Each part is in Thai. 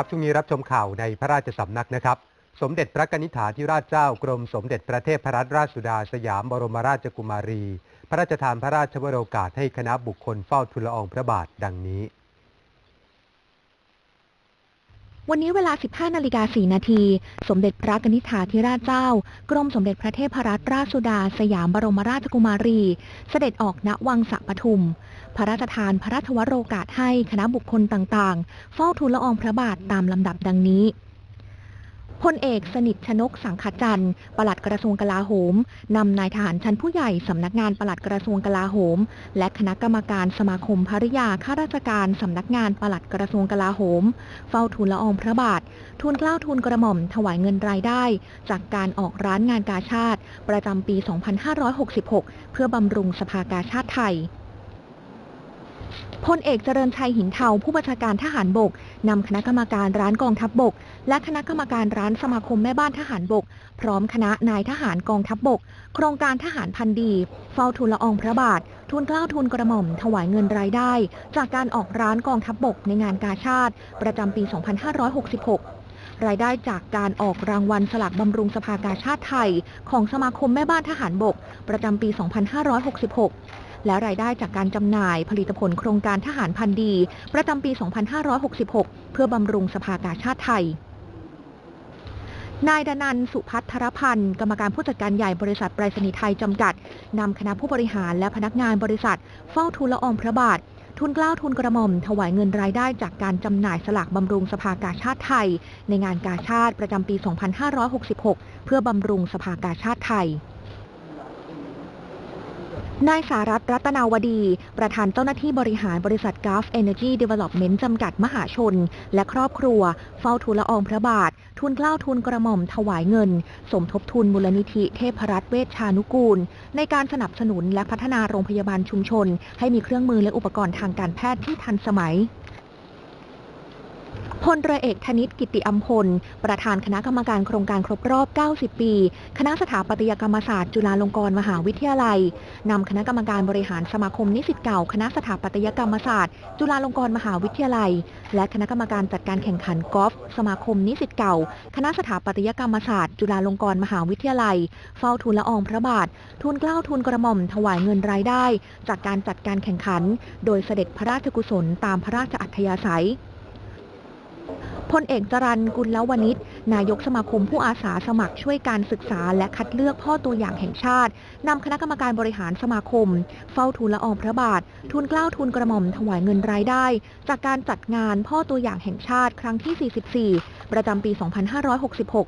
ครับช่วงนี้รับชมข่าวในพระราชสำนักนะครับ สมเด็จพระกนิษฐาธิราชเจ้ากรมสมเด็จพระเทพรัตนราชสุดาสยามบรมราชกุมารี พระราชทานพระราชวโรกาสให้คณะบุคคลเฝ้าทูลละอองพระบาทดังนี้ วันนี้เวลา 15 นาฬิกา 4 นาที สมเด็จพระกนิษฐาธิราชเจ้า กรมสมเด็จพระเทพรัตนราชสุดา สยามบรมราชกุมารี เสด็จออกณวังสะปทุม พระราชทานพระราชวโรกาสให้คณะบุคคลต่างๆ เฝ้าทูลละอองพระบาทตามลำดับดังนี้ พลเอกสนิทชนกสังขจันทร์ปลัดกระทรวงกลาโหมนำนายทหารชั้นผู้ใหญ่สำนักงานปลัดกระทรวงกลาโหม และคณะกรรมการสมาคมภริยาข้าราชการสำนักงานปลัดกระทรวงกลาโหม เฝ้าทูลละอองพระบาท ทูลเกล้าทูลกระหม่อมถวายเงินรายได้ จากการออกร้านงานกาชาติ ประจำปี 2566 เพื่อบำรุงสภากาชาติไทย พลเอกเจริญชัยหินเทาผู้บัญชาการทหารบกนำคณะกรรมการร้านกองทัพบบก และคณะกรรมการร้านสมาคมแม่บ้านทหารบก พร้อมคณะนายทหารกองทัพบบก โครงการทหารพันดี เฝ้าทูลละอองพระบาท ทูลเกล้าทูลกระหม่อม ถวายเงินรายได้ จากการออกร้านกองทัพบบกในงานกาชาติ ประจำปี 2566รายได้จากการออกรางวัลสลากบำรุงสภากาชาติไทย ของสมาคมแม่บ้านทหารบก ประจำปี 2566 และรายได้จากการจำหน่ายผลิตผลโครงการทหารพันดี ประจำปี 2566 เพื่อบำรุงสภากาชาติไทยนายดนันสุพัทรพันธ์ กรรมการผู้จัดการใหญ่บริษัทไปรษณีย์ไทยจำกัด นำคณะผู้บริหารและพนักงานบริษัท เฝ้าทูลละอองพระบาท ทุนเกล้าทุนกระหม่อม ถวายเงินรายได้จากการจำหน่ายสลากบำรุงสภากาชาติไทย ในงานกาชาติประจำปี 2566 เพื่อบำรุงสภากาชาติไทย นายสารัตรัตนาวดี ประธานเจ้าหน้าที่บริหารบริษัทกาฟเอเนจีเดเวล็อปเมนต์จำกัดมหาชน และครอบครัว เฝ้าทูลละอองพระบาท ทุนเกล้าทุนกระหม่อมถวายเงิน สมทบทุนมูลนิธิเทพรัตน์เวชชานุกูล ในการสนับสนุนและพัฒนาโรงพยาบาลชุมชน ให้มีเครื่องมือและอุปกรณ์ทางการแพทย์ที่ทันสมัย พลเรือเอกธนิตกิติอัมพล ประธานคณะกรรมการโครงการครบรอบ 90 ปี คณะสถาปัตยกรรมศาสตร์จุฬาลงกรณ์มหาวิทยาลัย นำคณะกรรมการบริหารสมาคมนิสิตเก่า คณะสถาปัตยกรรมศาสตร์ จุฬาลงกรณ์มหาวิทยาลัย และคณะกรรมการจัดการแข่งขันกอล์ฟสมาคมนิสิตเก่า คณะสถาปัตยกรรมศาสตร์ จุฬาลงกรณ์มหาวิทยาลัย เฝ้าทูลละอองพระบาท ทูลเกล้าทูลกระหม่อมถวายเงินรายได้ จากการจัดการแข่งขัน โดยเสด็จพระราชกุศลตามพระราชอัธยาศัย พลเอกจรันกุลละวณิชนายกสมาคมผู้อาสาสมัครช่วยการศึกษา และคัดเลือกพ่อตัวอย่างแห่งชาตินำคณะกรรมการบริหารสมาคม เฝ้าทูลละอองพระบาท ทูลเกล้าทูลกระหม่อมถวายเงินรายได้ จากการจัดงานพ่อตัวอย่างแห่งชาติครั้งที่ 44 ประจำปี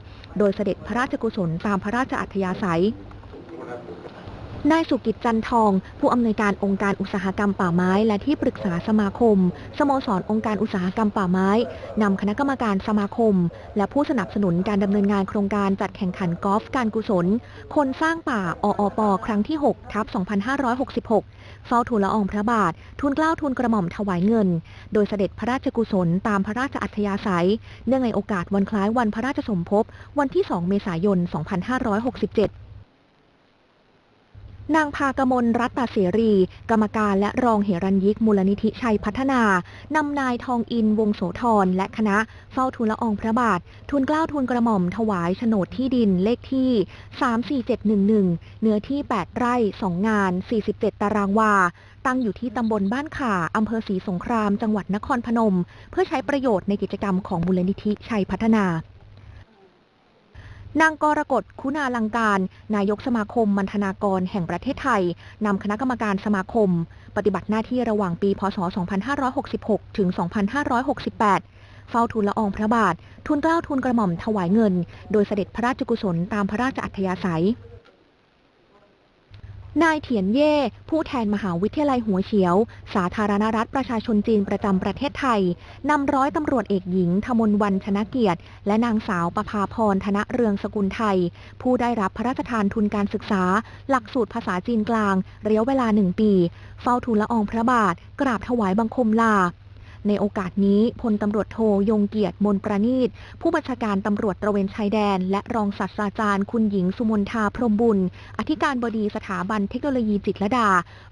2566 โดยเสด็จพระราชกุศลตามพระราชอัธยาศัย นายสุกิจจันทอง ผู้อำนวยการองค์การอุตสาหกรรมป่าไม้ และที่ปรึกษาสมาคม สโมสรองค์การอุตสาหกรรมป่าไม้นำคณะกรรมการสมาคม และผู้สนับสนุนการดำเนินงานโครงการจัดแข่งขันกอล์ฟการกุศล คนสร้างป่าออปครั้งที่6ทับ2566 เฝ้าทูลละอองพระบาททูลเกล้าทูลกระหม่อมถวายเงิน โดยเสด็จพระราชกุศลตามพระราชอัธยาศัย เนื่องในโอกาสวันคล้ายวันพระราชสมภพวันที่ 2 เมษายน 2567 นางพากมลรัตนเสรี กรรมการและรองเหรัญยิกมูลนิธิชัยพัฒนานำนายทองอินวงโสธรและคณะเฝ้าทูลละอองพระบาททูลกล้าวทูลกระหม่อมถวายโฉนดที่ดินเลขที่ 34711 เนื้อที่ 8 ไร่ 2 งาน 47 ตารางวา ตั้งอยู่ที่ตำบลบ้านข่าอำเภอศรีสงคราม จังหวัดนครพนม เพื่อใช้ประโยชน์ในกิจกรรมของมูลนิธิชัยพัฒนา นางกรกฎคุณาลังการ นายกสมาคมมัณฑนากรแห่งประเทศไทย นำคณะกรรมการสมาคม ปฏิบัติหน้าที่ระหว่างปีพศ 2566 ถึง 2568 เฝ้าทูลละอองพระบาท ทูลเกล้าทูลกระหม่อมถวายเงิน โดยเสด็จพระราชกุศลตามพระราชอัธยาศัย นายเถียนเย่ ผู้แทนมหาวิทยาลัยหัวเฉียว สาธารณรัฐประชาชนจีนประจำประเทศไทย นำร้อยตำรวจเอกหญิงธมนวันชนะเกียรติ และนางสาวประภาพรธนเรืองสกุลไทย ผู้ได้รับพระราชทานทุนการศึกษา หลักสูตรภาษาจีนกลางระยะเวลาหนึ่งปี เฝ้าทูลละอองพระบาท กราบถวายบังคมลา ในโอกาสนี้พลตำรวจโทยงเกียรติมนประณีตผู้บัญชาการตำรวจตระเวนชายแดน และรองศาสตราจารย์ คุณหญิงสุมนทาพรหมบุญ อธิการบดีสถาบันเทคโนโลยีจิตรดา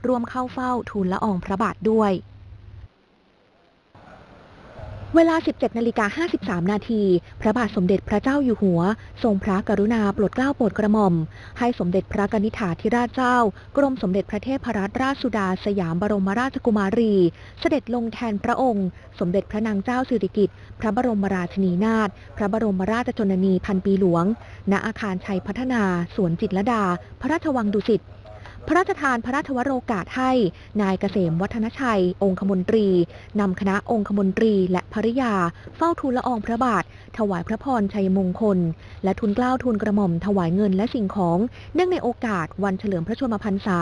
ร่วมเข้าเฝ้าทูลละอองพระบาทด้วย เวลา 17นาฬิกา53 นาที พระบาทสมเด็จพระเจ้าอยู่หัว ทรงพระกรุณาโปรดเกล้าโปรดกระหม่อม ให้สมเด็จพระกนิษฐาธิราชเจ้า กรมสมเด็จพระเทพรัตนราชสุดาสยามบรมราชกุมารี เสด็จลงแทนพระองค์ สมเด็จพระนางเจ้าสิริกิติ์ พระบรมราชินีนาถ พระบรมราชชนนีพันปีหลวง ณ อาคารชัยพัฒนา สวนจิตรลดา พระราชวังดุสิต พระราชทานพระราชวโรกาสให้ นายเกษมวัฒนชัย องคมนตรี นำคณะองคมนตรีและภริยา เฝ้าทูลละอองพระบาท ถวายพระพรชัยมงคล และทุนเกล้าทุนกระหม่อมถวายเงินและสิ่งของ เนื่องในโอกาสวันเฉลิมพระชนมพรรษา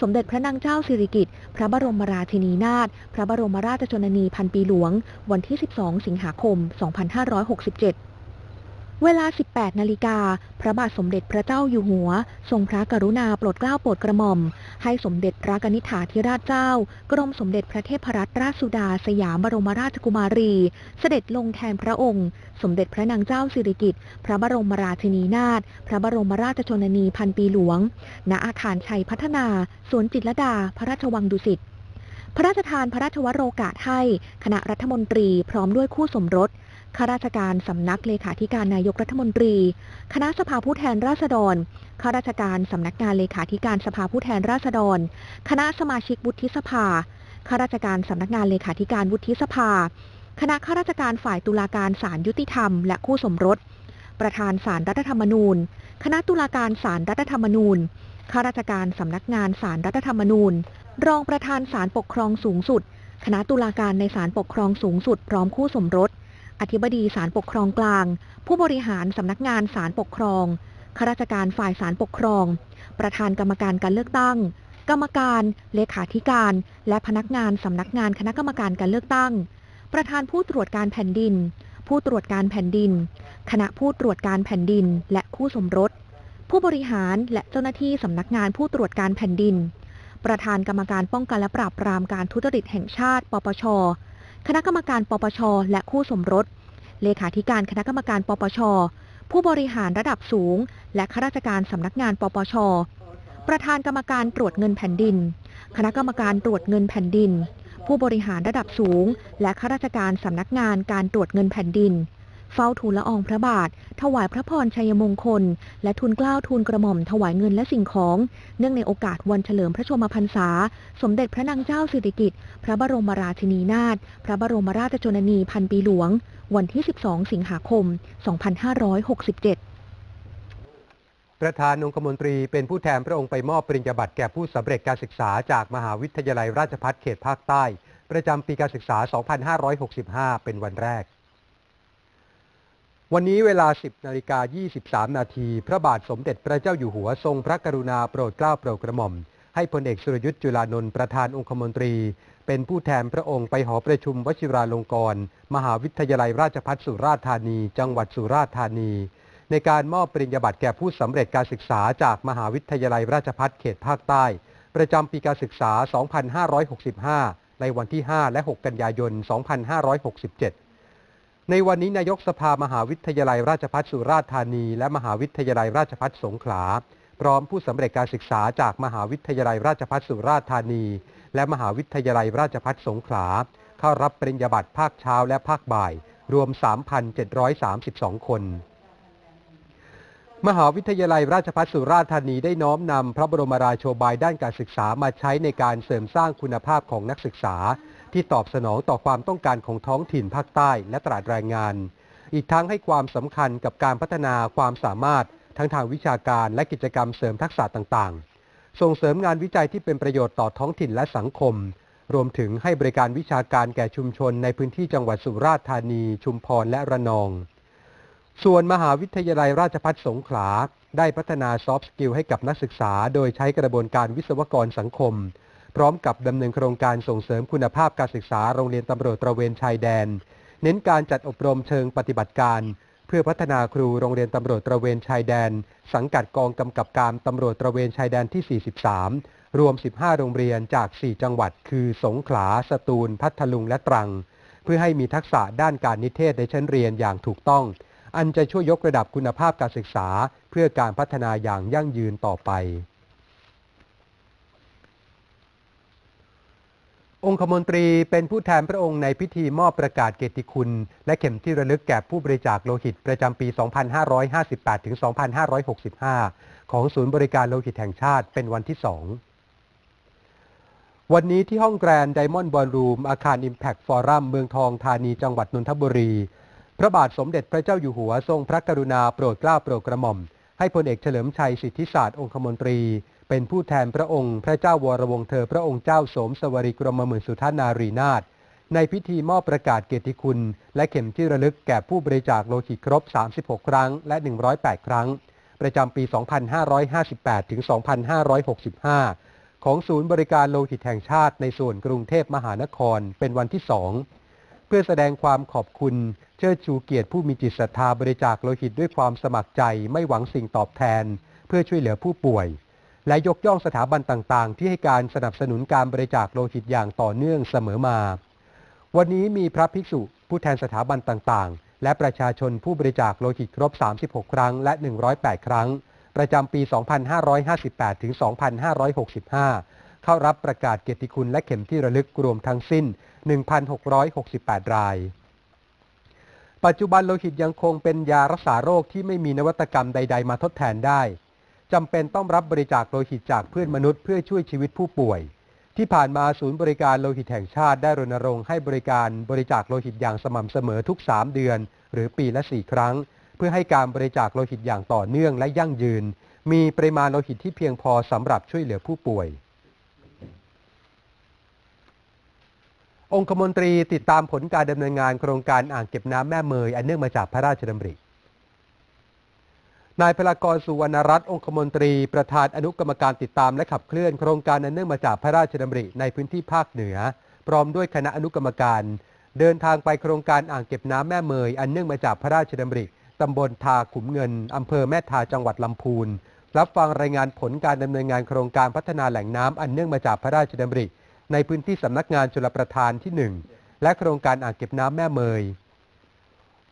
สมเด็จพระนางเจ้าสิริกิติ์พระบรมราชินีนาถพระบรมราชชนนีพันปีหลวง วันที่ 12 สิงหาคม 2567 เวลา 18 นาฬิกา พระบาทสมเด็จพระเจ้าอยู่หัว ทรงพระกรุณาโปรดเกล้าโปรดกระหม่อม ให้สมเด็จพระกนิษฐาธิราชเจ้า กรมสมเด็จพระเทพรัตนราชสุดาสยามบรมราชกุมารี เสด็จลงแทนพระองค์ สมเด็จพระนางเจ้าสิริกิติ์ พระบรมราชินีนาถ พระบรมราชชนนีพันปีหลวง ณ อาคารชัยพัฒนา สวนจิตรดา พระราชวังดุสิต พระราชทานพระราชวโรกาสให้ คณะรัฐมนตรีพร้อมด้วยคู่สมรส ข้าราชการสำนักเลขาธิการนายกรัฐมนตรี คณะสภาผู้แทนราษฎร ข้าราชการสำนักงานเลขาธิการสภาผู้แทนราษฎร คณะสมาชิกวุฒิสภา ข้าราชการสำนักงานเลขาธิการวุฒิสภา คณะข้าราชการฝ่ายตุลาการศาลยุติธรรม และคู่สมรส ประธานศาลรัฐธรรมนูญ คณะตุลาการศาลรัฐธรรมนูญ ข้าราชการสำนักงานศาลรัฐธรรมนูญ รองประธานศาลปกครองสูงสุด คณะตุลาการในศาลปกครองสูงสุด พร้อมคู่สมรส อธิบดีศาลปกครองกลาง ผู้บริหารสำนักงานศาลปกครองข้าราชการฝ่ายศาลปกครอง ประธานกรรมการการเลือกตั้ง กรรมการเลขาธิการ และพนักงานสำนักงานคณะกรรมการการเลือกตั้ง ประธานผู้ตรวจการแผ่นดิน ผู้ตรวจการแผ่นดิน คณะผู้ตรวจการแผ่นดิน และคู่สมรส ผู้บริหารและเจ้าหน้าที่สำนักงานผู้ตรวจการแผ่นดิน ประธานกรรมการป้องกันและปราบปรามการทุจริตแห่งชาติ ปปช คณะกรรมการปปช และคู่สมรส เลขาธิการคณะกรรมการปปช ผู้บริหารระดับสูง และข้าราชการสำนักงานปปช ประธานกรรมการตรวจเงินแผ่นดิน คณะกรรมการตรวจเงินแผ่นดิน ผู้บริหารระดับสูง และข้าราชการสำนักงานการตรวจเงินแผ่นดิน เฝ้าทูลละอองพระบาท ถวายพระพรชัยมงคล และทูลเกล้าทูลกระหม่อมถวายเงินและสิ่งของ เนื่องในโอกาสวันเฉลิมพระชนมพรรษา สมเด็จพระนางเจ้าสิริกิติ์พระบรมราชินีนาถพระบรมราชชนนีพันปีหลวง วันที่ 12 สิงหาคม 2567ประธานองคมนตรีเป็นผู้แทนพระองค์ไปมอบปริญญาบัตรแก่ผู้สำเร็จการศึกษาจากมหาวิทยาลัยราชภัฏเขตภาคใต้ ประจำปีการศึกษา 2565 เป็นวันแรก วันนี้เวลา 10นาฬิกา23 นาทีพระบาทสมเด็จพระเจ้าอยู่หัวทรงพระกรุณาโปรดเกล้าโปรดกระหม่อม ให้พลเอกสุรยุทธ์จุลานนท์ประธานองคมนตรี เป็นผู้แทนพระองค์ไปหอประชุมวชิราลงกรณ์มหาวิทยาลัยราชภัฏสุราษฎร์ธานี จังหวัดสุราษฎร์ธานี ในการมอบปริญญาบัตรแก่ผู้สำเร็จการศึกษาจากมหาวิทยาลัยราชภัฏเขตภาคใต้ ประจำปีการศึกษา 2565 ในวันที่ 5 และ 6 กันยายน 2567 ในวันนี้นายกสภามหาวิทยาลัยราชภัฏสุราษฎร์ธานี และมหาวิทยาลัยราชภัฏสงขลา พร้อมผู้สำเร็จการศึกษาจากมหาวิทยาลัยราชภัฏสุราษฎร์ธานี และมหาวิทยาลัยราชภัฏสงขลา เข้ารับปริญญาบัตรภาคเช้าและภาคบ่าย รวม 3,732 คน มหาวิทยาลัยราชภัฏสุราษฎร์ธานีได้น้อมนำพระบรมราโชบายด้านการศึกษามาใช้ในการเสริมสร้างคุณภาพของนักศึกษา ที่ตอบสนองต่อความต้องการของท้องถิ่นภาคใต้และตลาดแรงงาน อีกทั้งให้ความสำคัญกับการพัฒนาความสามารถทั้งทางวิชาการและกิจกรรมเสริมทักษะต่างๆ ส่งเสริมงานวิจัยที่เป็นประโยชน์ต่อท้องถิ่นและสังคม รวมถึงให้บริการวิชาการแก่ชุมชนในพื้นที่จังหวัดสุราษฎร์ธานี ชุมพรและระนอง ส่วนมหาวิทยาลัยราชภัฏสงขลาได้พัฒนาซอฟต์สกิลให้กับนักศึกษา โดยใช้กระบวนการวิศวกรสังคม พร้อมกับดำเนินโครงการส่งเสริมคุณภาพการศึกษาโรงเรียนตำรวจตระเวนชายแดน เน้นการจัดอบรมเชิงปฏิบัติการ เพื่อพัฒนาครูโรงเรียนตำรวจตระเวนชายแดน สังกัดกองกำกับการตำรวจตระเวนชายแดนที่ 43 รวม 15 โรงเรียนจาก 4 จังหวัด คือสงขลา สตูล พัทลุง และตรัง เพื่อให้มีทักษะด้านการนิเทศในชั้นเรียนอย่างถูกต้อง อันจะช่วยยกระดับคุณภาพการศึกษา เพื่อการพัฒนาอย่างยั่งยืนต่อไป องคมนตรีเป็นผู้แทนพระองค์ในพิธีมอบประกาศเกียรติคุณ และเข็มที่ระลึกแก่ผู้บริจาคโลหิตประจำปี 2558 ถึง 2565 ของศูนย์บริการโลหิตแห่งชาติเป็นวันที่ 2 วันนี้ที่ห้องแกรนด์ไดมอนด์บอลรูม อาคาร Impact Forum เมืองทองธานีจังหวัดนนทบุรี พระบาทสมเด็จพระเจ้าอยู่หัวทรงพระกรุณาโปรดเกล้าโปรดกระหม่อม ให้พลเอกเฉลิมชัยสิทธิศาสตร์องคมนตรี เป็นผู้แทนพระองค์ พระเจ้าวรวงศ์เธอพระองค์เจ้าสมสวรีกรมหมื่นสุทานารีนาถในพิธีมอบประกาศเกียรติคุณ และเข็มที่ระลึกแก่ผู้บริจาคโลหิตครบ 36 ครั้ง และ 108 ครั้ง ประจำปี 2558 ถึง 2565 ของศูนย์บริการโลหิตแห่งชาติในส่วนกรุงเทพมหานครเป็นวันที่ 2 เพื่อแสดงความขอบคุณ เชิดชูเกียรติผู้มีจิตศรัทธาบริจาคโลหิตด้วยความสมัครใจไม่หวังสิ่งตอบแทน เพื่อช่วยเหลือผู้ป่วย และยกย่องสถาบันต่างๆ ที่ให้การสนับสนุนการบริจาคโลหิตอย่างต่อเนื่องเสมอมา วันนี้มีพระภิกษุผู้แทนสถาบันต่างๆ และประชาชนผู้บริจาคโลหิตครบ 36 ครั้งและ 108 ครั้ง ประจำปี 2558 ถึง 2565 เข้ารับประกาศเกียรติคุณและเข็มที่ระลึกรวมทั้งสิ้น 1,668 ราย ปัจจุบันโลหิตยังคงเป็นยารักษาโรคที่ไม่มีนวัตกรรมใด ๆ มาทดแทนได้ จำเป็นต้องรับบริจาคโลหิตจากเพื่อนมนุษย์เพื่อช่วยชีวิตผู้ป่วย ที่ผ่านมาศูนย์บริการโลหิตแห่งชาติได้รณรงค์ให้บริการบริจาคโลหิตอย่างสม่ำเสมอทุก 3 เดือน หรือปีละ 4 ครั้ง เพื่อให้การบริจาคโลหิตอย่างต่อเนื่องและยั่งยืน มีปริมาณโลหิตที่เพียงพอสำหรับช่วยเหลือผู้ป่วย องคมนตรีติดตามผลการดำเนินงานโครงการอ่างเก็บน้ำแม่เมยอันเนื่องมาจากพระราชดำริ นายพลากรสุวรรณรัตน์องคมนตรีประธานอนุกรรมการติดตามและขับเคลื่อนโครงการอันเนื่องมาจากพระราชดำริในพื้นที่ภาคเหนือ พร้อมด้วยคณะอนุกรรมการ เดินทางไปโครงการอ่างเก็บน้ำแม่เมย อันเนื่องมาจากพระราชดำริตำบลทาขุมเงินอำเภอแม่ทาจังหวัดลำพูนรับฟังรายงานผลการดำเนินงานโครงการพัฒนาแหล่งน้ำอันเนื่องมาจากพระราชดำริในพื้นที่สำนักงานชลประทานที่ 1 และโครงการอ่างเก็บน้ำแม่เมย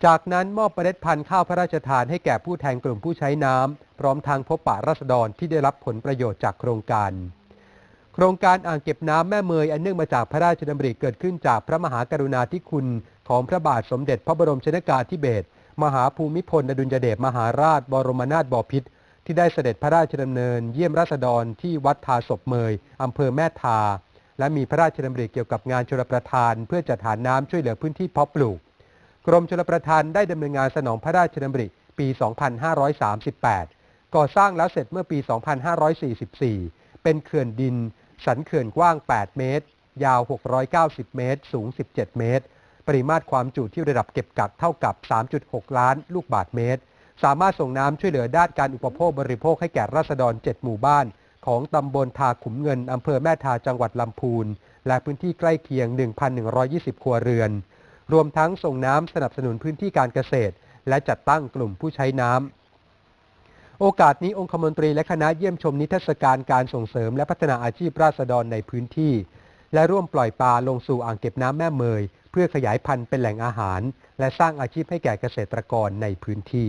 จากนั้นมอบเมล็ดพันธุ์ข้าวพระราชทานให้แก่ผู้แทนกลุ่มผู้ใช้น้ำพร้อมทางพบปะรัษฎรที่ได้รับผลประโยชน์จากโครงการ โครงการอ่างเก็บน้ำแม่เมยอันเนื่องมาจากพระราชดำริเกิดขึ้นจากพระมหากรุณาธิคุณของพระบาทสมเด็จพระบรมชนกาธิเบศรมหาภูมิพลอดุลยเดชมหาราช บรมนาถบพิตรที่ได้เสด็จพระราชดำเนิน เยี่ยมราษฎรที่วัดทาศพเมยอำเภอแม่ทา และมีพระราชดำริเกี่ยวกับงานชลประทาน เพื่อจัดหาน้ำช่วยเหลือพื้นที่เพาะปลูก กรมชลประทานได้ดำเนินงานสนองพระราชดำริปี 2538 ก่อสร้างแล้วเสร็จเมื่อปี 2544 เป็นเขื่อนดิน สันเขื่อนกว้าง 8 เมตร ยาว 690 เมตร สูง 17 เมตร ปริมาตรความจุที่ระดับเก็บกักเท่ากับ 3.6 ล้านลูกบาทเมตร สามารถส่งน้ำช่วยเหลือด้านการอุปโภคบริโภคให้แก่ราษฎร 7 หมู่บ้าน ของตำบลทาขุมเงินอำเภอแม่ทาจังหวัดลำพูน และพื้นที่ใกล้เคียง 1,120 ครัวเรือน รวมทั้งส่งน้ำสนับสนุนพื้นที่การเกษตร และจัดตั้งกลุ่มผู้ใช้น้ำ โอกาสนี้องคมนตรีและคณะเยี่ยมชมนิทรรศการการส่งเสริมและพัฒนาอาชีพราษฎรในพื้นที่ และร่วมปล่อยปลาลงสู่อ่างเก็บน้ำแม่เมย เพื่อขยายพันธุ์เป็นแหล่งอาหาร และสร้างอาชีพให้แก่เกษตรกรในพื้นที่